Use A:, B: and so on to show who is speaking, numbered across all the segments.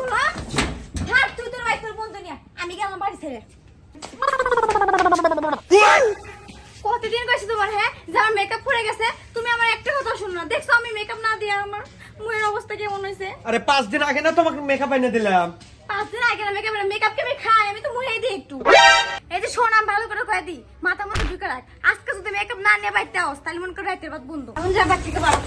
A: গোলা থাক তুই তোর ভাই তোর বন্ধু নিয়ে। আমি গেলাম বাড়ি ছেড়ে। কতদিন কইছি তোমার হ্যাঁ? যে আমার মেকআপ পড়ে গেছে তুমি আমার একটা কথা শুনো না। দেখছ আমি মেকআপ না দিয়ে আমার মুখের অবস্থা কেমন হয়েছে
B: আরে পাঁচ দিন আগে না তোমাকে মেকআপ এনে দিলাম।
A: পাঁচ দিন আগে না মেকআপ মেকআপ কে আমি খাই? আমি তো মুখে দিই একটু। এই যে শোন ভালো করে কয়ে দিই। মাথা মতো ঢুকে রাখ। আজকে যদি মেকআপ না নিয়ে বাইতে আস তাহলে মন করে রাইতের বাদ বন্ধ। এখন যা বাড়ি থেকে বাড়া।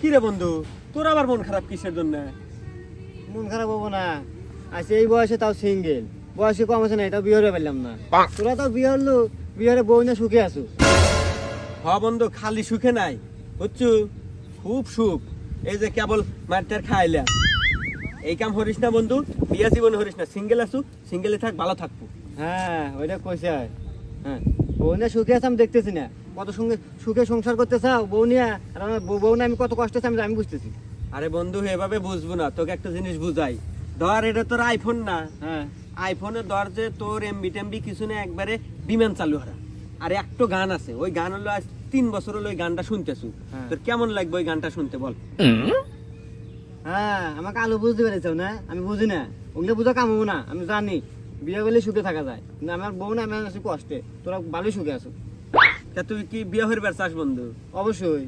B: কি বন্ধু? তোর আবার মন খারাপ কিসের জন্য?
C: মন খারাপ হব না। আচ্ছা এই বয়সে তাও সিঙ্গেল বয়সে কম আছে না তাও বিয়ে পারলাম না। তোরা তো বিয়ে হলো বিয়ে বউ না সুখে আছো?
B: হ বন্ধু খালি সুখে নাই। বুঝছু? খুব সুখ। এই যে কেবল মারটার খাইলা। এই কাম হরিস না বন্ধু বিয়া জীবনে হরিস না। সিঙ্গেল আসু সিঙ্গেলে থাক ভালো থাকব।
C: হ্যাঁ ওইটা কইছে হ্যাঁ বউ না সুখে আছে আমি দেখতেছি না। কত সঙ্গে সুখে সংসার করতে চাও? বউ নিয়ে আর আমার বউ- না আমি কত কষ্ট আছে আমি আমি বুঝতেছি।
B: আরে বন্ধু এভাবে বুঝব না তোকে একটা জিনিস বুঝাই। ধর এটা তোর আইফোন না।
C: হ্যাঁ।
B: আইফোনে ধর যে তোর এমবি টেমবি কিছু না একবারে বিমান চালু হারা আর একটা গান আছে ওই গান হলো আজ তিন বছর হলো ওই গানটা শুনতেছু।
C: হ্যাঁ।
B: তোর কেমন লাগবে ওই গানটা শুনতে বল।
C: হ্যাঁ আমাকে আলু বুঝতে পেরেছ না? আমি বুঝি না। ওগুলো বুঝা কামবো না আমি জানি। বিয়ে করলে সুখে থাকা যায়। কিন্তু আমার বউ না আমি আছি কষ্টে। তোরা ভালোই সুখে আছো।
B: তা তুই কি বিয়ে হইবার চাস বন্ধু?
C: অবশ্যই।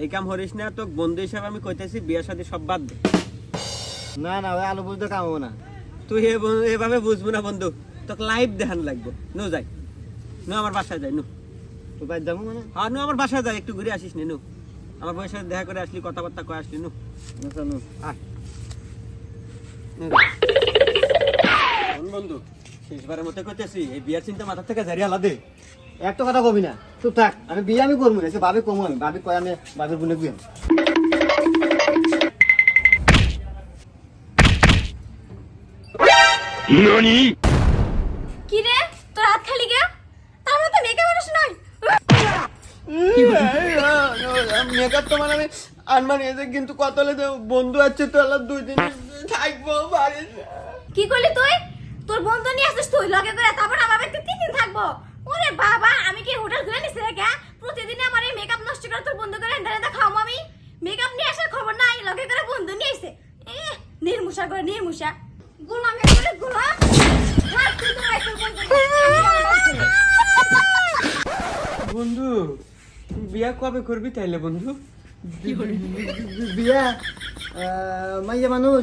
B: এই কাম হরিস না তো বন্ধু হিসাবে আমি কইতেছি বিয়ের সাথে সব বাদ দে।
C: না না ওই আলু বুঝতে কাম হব না।
B: তুই এভাবে বুঝব না বন্ধু। তোকে লাইভ দেখান লাগবে। নো যাই। নু আমার বাসায় যাই নু।
C: তো বাইর যাব মানে?
B: হ্যাঁ নু আমার বাসায় যাই একটু ঘুরে আসিস নি নু। আমার বউয়ের সাথে দেখা করে আসলি কথাবার্তা কয়ে আসলি নু।
C: আচ্ছা, নো।
B: আয়। বন্ধু শেষবারের মতো কইতেছি এই বিয়ার চিন্তা মাথা থেকে জারি আলাদে
C: একটা কথা কবি না চুপ থাক আমি বিয়ে আমি করব না সে ভাবে কমু আমি ভাবি কয় আমি বোনে বিয়ে।
A: কি রে? তোর হাত খালি গে? তার মধ্যে মেকআপ মানুষ নয়।
B: মেকআপ তো মানে আমি আনমান এসে কিন্তু কত হলে বন্ধু আছে তো আলাদা দুই দিন থাকব বাড়ি।
A: কি করলি তুই? তোর বন্ধু নিয়ে আসিস তুই লগে করে তারপর আমার বাড়িতে তিন দিন থাকব। ওরে বাবা আমি কি হোটেল খুলে নিছি রে কে প্রতিদিন আমার এই মেকআপ নষ্ট করে তোর বন্ধু করে এন্ডারে দেখাও আমি। মেকআপ নিয়ে আসার খবর নাই লগে করে বন্ধু নিয়ে এ নির্মুষা করে নির্মুষা। গোলাম করে গোলাম। থাক তুই তো ভাই বন্ধু
B: বিয়া কবে করবি তাইলে বন্ধু?
C: বিয়া মাইয়া মানুষ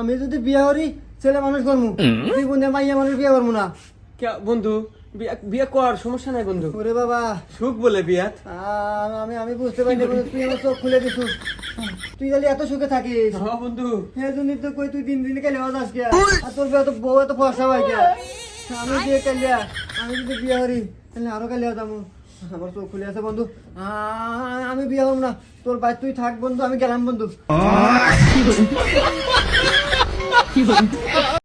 C: আমি যদি বিয়া করি ছেলে মানুষ করব তুই বোনে মাইয়া মানুষ বিয়ে করব না।
B: কে- বন্ধু বিয়া বিয়া কর সমস্যা নাই বন্ধু।
C: ওরে বাবা।
B: সুখ বলে বিয়াত।
C: আহ, আমি আমি বুঝতে বলে তুই আমার চোখ খুলে দিছু তুই খালি এত সুখে থাকিস।
B: হ্যাঁ বন্ধু।
C: হ্যাঁ জন্য তো কই তুই দিন দিন কেলে হতাস কে আর তোর বিয়ে তো বউ এত ফসা হয় কে আমি বিয়ে কালিয়া আমি যদি বিয়ে করি তাহলে আরও কালিয়া যাব। আমার চোখ খুলে আছে বন্ধু। আহ, আমি বিয়ে হব না। তোর বাড়ি তুই থাক বন্ধু আমি গেলাম বন্ধু। He's like...